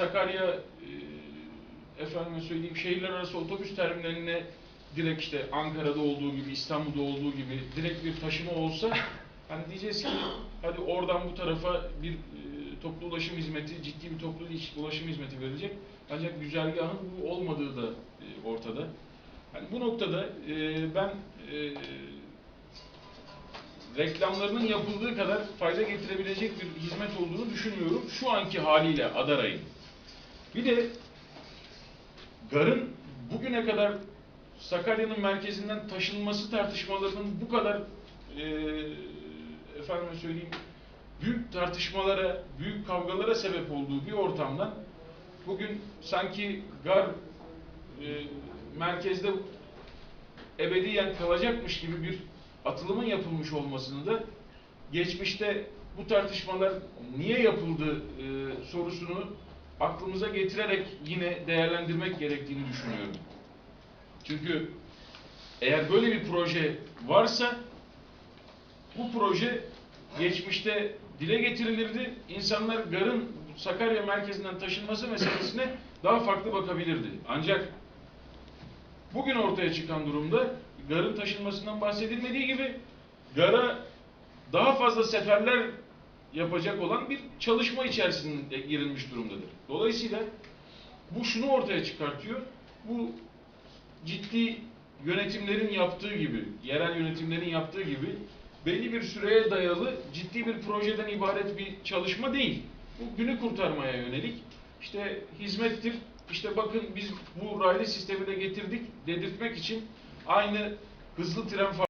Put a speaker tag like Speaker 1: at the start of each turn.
Speaker 1: Sakarya e, efendime söyleyeyim şehirler arası otobüs terminaline direkt işte Ankara'da olduğu gibi, İstanbul'da olduğu gibi direkt bir taşıma olsa hani diyeceğiz ki hadi oradan bu tarafa bir e, toplu ulaşım hizmeti, ciddi bir toplu ulaşım hizmeti verilecek. Ancak güzergahın bu olmadığı da e, ortada. Hani bu noktada e, ben e, reklamlarının yapıldığı kadar fayda getirebilecek bir hizmet olduğunu düşünmüyorum. Şu anki haliyle Adaray'ın. Bir de garın bugüne kadar Sakarya'nın merkezinden taşınması tartışmalarının bu kadar e, efendime söyleyeyim büyük tartışmalara, büyük kavgalara sebep olduğu bir ortamdan bugün sanki gar e, merkezde ebediyen kalacakmış gibi bir atılımın yapılmış olmasını da geçmişte bu tartışmalar niye yapıldı e, sorusunu aklımıza getirerek yine değerlendirmek gerektiğini düşünüyorum. Çünkü eğer böyle bir proje varsa bu proje geçmişte dile getirilirdi. İnsanlar garın Sakarya merkezinden taşınması meselesine daha farklı bakabilirdi. Ancak bugün ortaya çıkan durumda garın taşınmasından bahsedilmediği gibi gara daha fazla seferler yapacak olan bir çalışma içerisinde girilmiş durumdadır. Dolayısıyla bu şunu ortaya çıkartıyor. Bu ciddi yönetimlerin yaptığı gibi, yerel yönetimlerin yaptığı gibi belli bir süreye dayalı ciddi bir projeden ibaret bir çalışma değil. Bu günü kurtarmaya yönelik işte hizmettir. İşte bakın biz bu raylı sistemi de getirdik dedirtmek için aynı hızlı tren